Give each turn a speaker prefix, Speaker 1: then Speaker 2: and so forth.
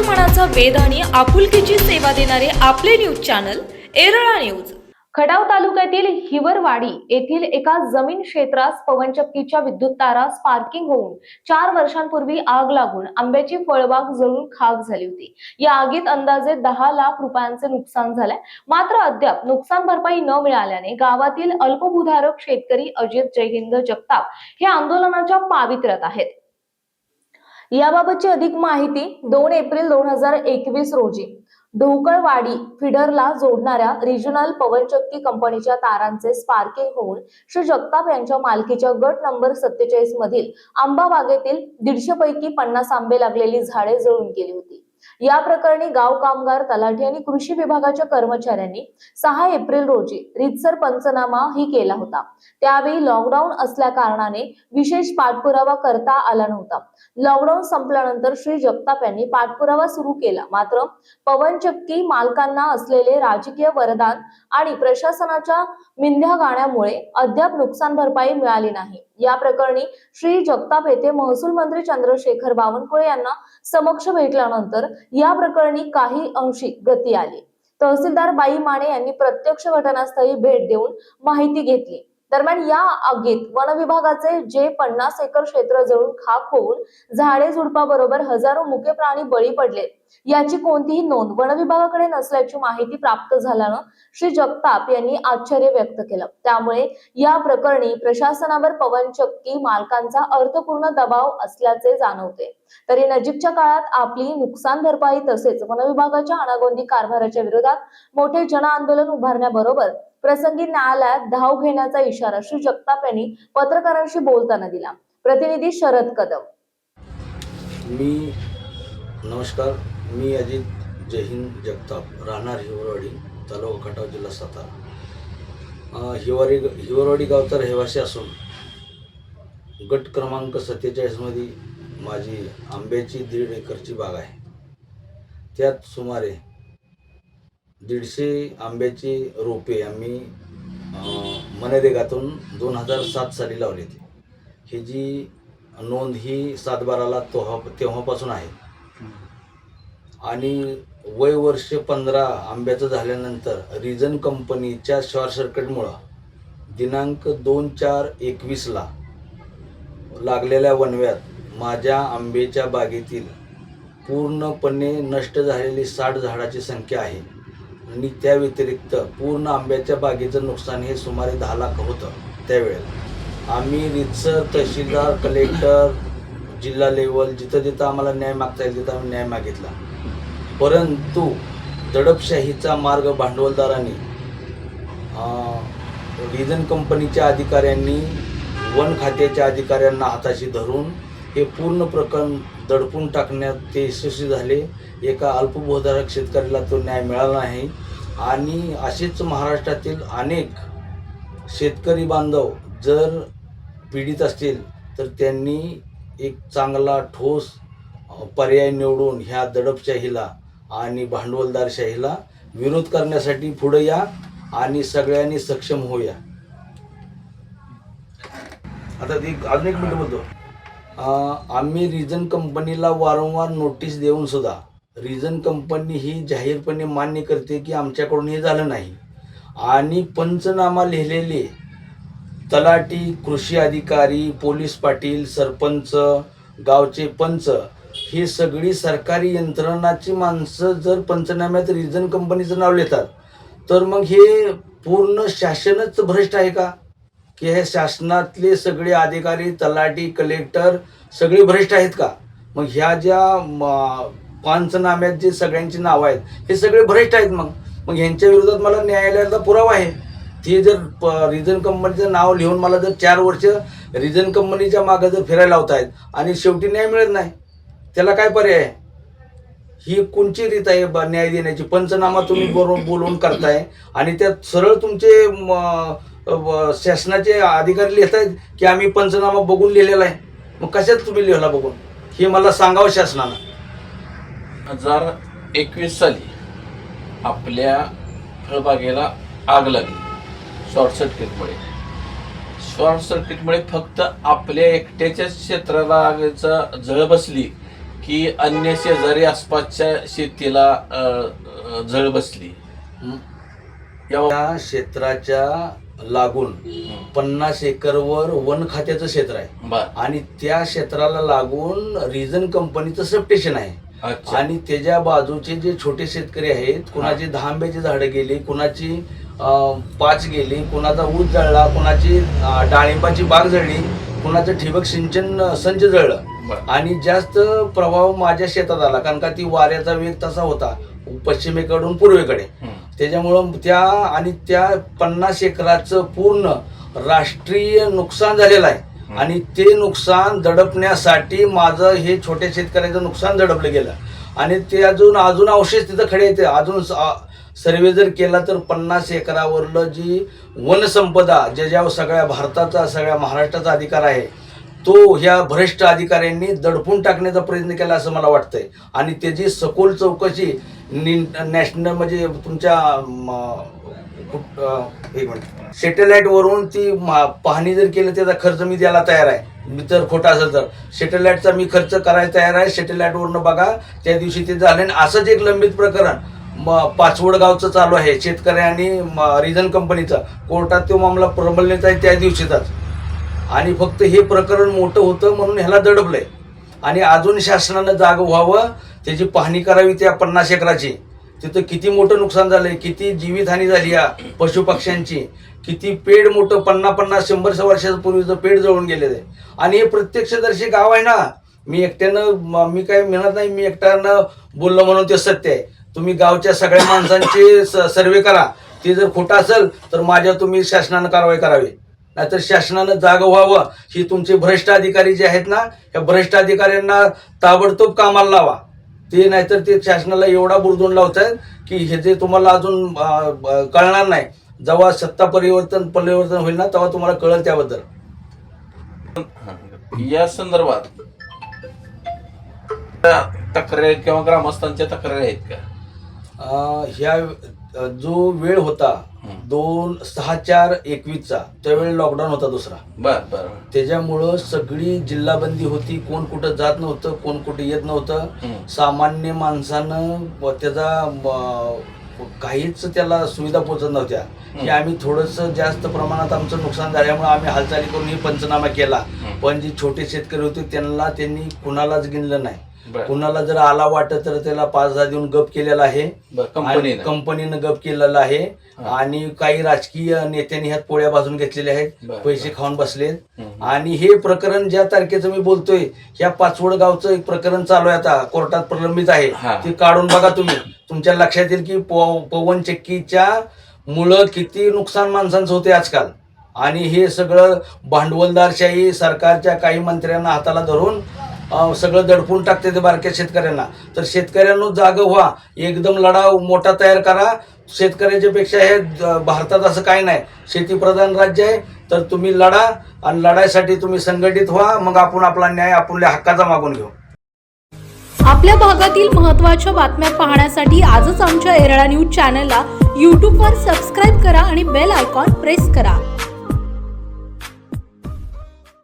Speaker 1: मनाचा वेध आणि आपुलकीची सेवा देणारे आपले news channel Erala news
Speaker 2: Khadav तालुक्यातील हिवरवाडी येथील एका जमीन क्षेत्रास पवनचक्कीच्या विद्युत तारा स्पार्किंग होऊन चार वर्षांपूर्वी आग लागून आंब्याची फळबाग जळून खाक झाली होती. या आगीत अंदाजे दहा लाख रुपयांचे नुकसान झालंय मात्र अद्याप नुकसान भरपाई न मिळाल्याने गावातील अल्पभूधारक शेतकरी अजित जयहिंद जगताप हे आंदोलनाच्या पावित्र्यात आहेत. याबाबतची अधिक माहिती दोन एप्रिल दोन हजार एकवीस रोजी ढोकळवाडी फिडरला जोडणाऱ्या रिजनल पवनचक्की कंपनीच्या तारांचे स्पार्किंग होऊन श्री जगताप यांच्या मालकीच्या गट नंबर सत्तेचाळीस मधील आंबा बागेतील दीडशे पैकी पन्नास आंबे लागलेली झाडे जळून गेली होती. या प्रकरणी गाव कामगार तलाठी आणि कृषी विभागाच्या कर्मचाऱ्यांनी सहा एप्रिल रोजी रितसर पंचनामा ही केला होता. त्यावेळी लॉकडाऊन असल्या कारणाने विशेष पाठपुरावा करता आला नव्हता. लॉकडाऊन संपल्यानंतर श्री जगताप यांनी पाठपुरावा सुरू केला. मात्र पवनचक्की मालकांना असलेले राजकीय वरदान आणि प्रशासनाच्या मिंध्या गाण्यामुळे अद्याप नुकसान भरपाई मिळाली नाही. या प्रकरणी श्री जगताप येथे महसूल मंत्री चंद्रशेखर बावनकुळे यांना समक्ष भेटल्यानंतर या प्रकरणी काही अंशी गती आली. तहसीलदार बाई माने यांनी प्रत्यक्ष घटनास्थळी भेट देऊन माहिती घेतली. दरम्यान या आगीत वन विभागाचे जे पन्नास एकर क्षेत्र जळून खाक होऊन झाडे झुडपाबरोबर हजारो मुके प्राणी बळी पडले. याची कोणतीही नोंद वन विभागाकडे नसल्याची माहिती प्राप्त झाल्यानं श्री जगताप यांनी आश्चर्य व्यक्त केलं. त्यामुळे या प्रकरणी प्रशासनावर पवनचक्की मालकांचा अर्थपूर्ण दबाव असल्याचे जाणवते. तरी नजीकच्या काळात आपली नुकसान भरपाई तसेच वन विभागाच्या अनागोंदी कारभाराच्या विरोधात मोठे जन आंदोलन उभारण्याबरोबर प्रसंगी न्यायालयात धाव घेण्याचा इशारा श्री जगताप यांनी पत्रकारांशी बोलताना दिला. प्रतिनिधी शरद कदम.
Speaker 3: मी नमस्कार. मी अजित जयहिंद जगताप राहणार हिवरवाडी तालुका खटाव जिल्हा सातारा. हिवारी हिवरवाडी गावचा रहिवासी असून गट क्रमांक सत्तेचाळीसमध्ये माझी आंब्याची दीड एकरची बाग आहे. त्यात सुमारे दीडशे आंब्याची रोपे आम्ही मनरेगातून दोन हजार सात साली लावली होती. ही जी नोंद ही सातबाराला तोहा तेव्हापासून आहे. आणि वय वर्ष पंधरा आंब्याचं झाल्यानंतर रिजन कंपनीच्या शॉर्ट सर्किटमुळं दिनांक दोन चार एकवीसला लागलेल्या वनव्यात माझ्या आंबेच्या बागेतील पूर्णपणे नष्ट झालेली साठ झाडाची संख्या आहे. आणि त्या व्यतिरिक्त पूर्ण आंब्याच्या बागेचं नुकसान हे सुमारे दहा लाख होतं त्यावेळेला. आम्ही रितसर तहसीलदार कलेक्टर जिल्हा लेवल जिथं जिथं आम्हाला न्याय मागता येईल तिथं आम्ही न्याय मागितला. परंतु दडपशाहीचा मार्ग भांडवलदारांनी रिजन कंपनीच्या अधिकाऱ्यांनी वन खात्याच्या अधिकाऱ्यांना हाताशी धरून हे पूर्ण प्रकरण दडपून टाकण्यात ते यशस्वी झाले. एका अल्पभूधारक शेतकऱ्याला तो न्याय मिळाला नाही. आणि असेच महाराष्ट्रातील अनेक शेतकरी बांधव जर पीडित असतील तर त्यांनी एक चांगला ठोस पर्याय निवडून ह्या दडपशाहीला आणि भांडवलदारशाहीला विरोध करण्यासाठी पुढे या आणि सगळ्यांनी सक्षम होऊया. आता ती अजून एक मिनिट बोलतो. आम्ही रिजन कंपनीला वारंवार नोटीस देऊन सुद्धा रिजन कंपनी ही जाहीरपणे मान्य करते की आमच्याकडून हे झालं नाही. आणि पंचनामा लिहिलेले तलाठी कृषी अधिकारी पोलीस पाटील सरपंच गावचे पंच ही सगळी सरकारी यंत्रणाची माणसं जर पंचनाम्यात रिजन कंपनीचं नाव लिहितात तर मग हे पूर्ण शासनच भ्रष्ट आहे का? की हे शासनातले सगळे अधिकारी तलाठी कलेक्टर सगळे भ्रष्ट आहेत का? मग ह्या ज्या म, पंचनाम्यात जे सगळ्यांची नावं आहेत हे सगळे भ्रष्ट आहेत मग? मग यांच्या विरोधात मला न्यायालयाचा पुरावा आहे. ते जर प- रिजन कंपनीचं नाव लिहून मला जर चार वर्ष रिजन कंपनीच्या मागं जर फिरायला आहेत आणि शेवटी न्याय मिळत नाही त्याला काय पर्याय आहे? ही कोणची रीत आहे ब- न्याय देण्याची? पंचनामा तुम्ही बरोबर बोलवून करताय आणि त्यात सरळ तुमचे शासनाचे अधिकारी लिहित आहेत की आम्ही पंचनामा बघून लिहिलेला आहे. मग कशात तुम्ही लिहिला बघून? हे मला सांगावं शासनानं.
Speaker 4: हजार एकवीस साली आपल्या फळबागेला आग लागली. शॉर्ट सर्किटमुळे. शॉर्ट सर्किटमुळे फक्त आपल्या एकट्याच्याच क्षेत्राला आगीचा झळ बसली की अन्य शेजारी आसपासच्या शेतीला झळ बसली. या
Speaker 3: क्षेत्राच्या लागून पन्नास एकरवर वन खात्याचं क्षेत्र आहे. आणि त्या क्षेत्राला लागून रिझन कंपनीचं सबस्टेशन आहे. आणि त्याच्या बाजूचे जे छोटे शेतकरी आहेत कुणाची दहा आंब्याची झाडं गेली कुणाची पाच गेली कुणाचा ऊस जळला कुणाची डाळिंबाची बाग जळली कुणाचं ठिबक सिंचन संच जळलं. आणि जास्त प्रभाव माझ्या शेतात आला कारण का ती वाऱ्याचा वेग तसा होता पश्चिमेकडून पूर्वेकडे. त्याच्यामुळं त्या आणि त्या पन्नास एकराचं पूर्ण राष्ट्रीय नुकसान झालेलं आहे. आणि ते नुकसान दडपण्यासाठी माझं हे छोट्या शेतकऱ्याचं नुकसान दडपलं गेलं. आणि ते अजून अजून अवशेष तिथं खडे येते अजून सर्वे जर केला तर पन्नास एकरावरलं जी वनसंपदा ज्याच्यावर सगळ्या भारताचा सगळ्या महाराष्ट्राचा अधिकार आहे तो ह्या भ्रष्ट अधिकाऱ्यांनी दडपून टाकण्याचा प्रयत्न केला असं मला वाटतंय. आणि त्याची सखोल चौकशी नि- नॅशनल म्हणजे तुमच्या म, एक मिनिट ती मा- पाहणी जर केलं त्याचा खर्च मी द्यायला तयार आहे. मी तर खोटा असेल तर. सॅटेलाईटचा मी खर्च करायला तयार आहे. सॅटेलाइट बघा त्या दिवशी ते झालं आणि असंच एक लंबित प्रकरण. म पाचवड गावचं चालू आहे शेतकरी आणि रिझन कंपनीचा कोर्टात तो मामला प्रबलण्यात आहे त्या दिवशीचाच. आणि फक्त हे प्रकरण मोठं होतं म्हणून ह्याला दडपलंय. आणि अजून शासनानं जाग व्हावं त्याची पाहणी करावी त्या पन्नास एकराची. तिथं किती मोठं नुकसान झालंय किती जीवितहानी झाली या पशुपक्ष्यांची. किती पेड मोठं पन्नास पन्नास शंभर वर्षापूर्वीचं पेड जळून गेलेलं आहे. आणि हे प्रत्यक्षदर्शी गाव आहे ना मी एकट्यानं मी काय म्हणत नाही मी एकट्यानं बोललो म्हणून ते सत्य आहे. तुम्ही गावच्या सगळ्या माणसांची सर्वे करा. ते जर खोटं असेल तर माझ्या तुम्ही शासनानं कारवाई करावी. नाहीतर शासनानं जाग व्हावं. ही तुमचे भ्रष्ट अधिकारी जे आहेत ना या भ्रष्ट अधिकाऱ्यांना ताबडतोब कामाला लावा. ते नाहीतर ते शासनाला एवढा बुरदून आहेत की हे जे तुम्हाला अजून कळणार नाही. जेव्हा सत्ता परिवर्तन परिवर्तन होईल ना तेव्हा तुम्हाला कळेल त्याबद्दल.
Speaker 4: या संदर्भात त्या तक्रारी किंवा ग्रामस्थांच्या तक्रारी आहेत का?
Speaker 3: ह्या जो वेळ होता. दोन सहा चार एकवीसचा त्यावेळी लॉकडाऊन होता दुसरा.
Speaker 4: बर बर.
Speaker 3: त्याच्यामुळं सगळी जिल्हाबंदी होती कोण कुठं जात नव्हतं कोण कुठं येत नव्हतं. सामान्य माणसानं त्याचा काहीच त्याला सुविधा पोचत नव्हत्या. की आम्ही थोडंसं जास्त प्रमाणात आमचं नुकसान झाल्यामुळे आम्ही हालचाली करून ही पंचनामा केला. पण जे छोटे शेतकरी होते त्यांना त्यांनी कुणालाच गिनलं नाही. कुणाला जर आला वाटत तर त्याला पाच दहा देऊन गप केलेला आहे. आणि
Speaker 4: कंपनीनं
Speaker 3: कंपनीनं गप केलेलं आहे.
Speaker 4: हा.
Speaker 3: आणि काही राजकीय नेत्यांनी ह्यात पोळ्या भाजून घेतलेल्या आहेत.
Speaker 4: बरं,
Speaker 3: पैसे
Speaker 4: बरं.
Speaker 3: खाऊन बसलेत
Speaker 4: हम्म.
Speaker 3: आणि हे प्रकरण ज्या तारखेचं मी बोलतोय ह्या पाचवड गावचं एक प्रकरण चालू आहे आता. कोर्टात प्रलंबित आहे. ते काढून बघा तुम्ही. तुमच्या लक्षात येईल की पव- पवन चक्कीच्या मुळं किती नुकसान माणसांचं होते आजकाल. आणि हे सगळं भांडवलदारशाही सरकारच्या काही मंत्र्यांना हाताला धरून सगळं दडपून टाकते ते बारक्या शेतकऱ्यांना. तर शेतकऱ्यांनो जाग व्हा. एकदम लढा मोठा तयार करा. शेतकऱ्याच्या पेक्षा हे भारतात असं काही नाही. शेतीप्रधान राज्य आहे तर तुम्ही लढा आणि लढाईसाठी तुम्ही संघटित व्हा. मग आपण आपला न्याय आपल्या हक्काचा मागून घेऊ.
Speaker 1: आपल्या भागातील महत्त्वाच्या बातम्या पाहण्यासाठी आजच आमच्या एरळा न्यूज चॅनलला यूट्यूबवर सबस्क्राईब करा आणि बेल आयकॉन प्रेस करा.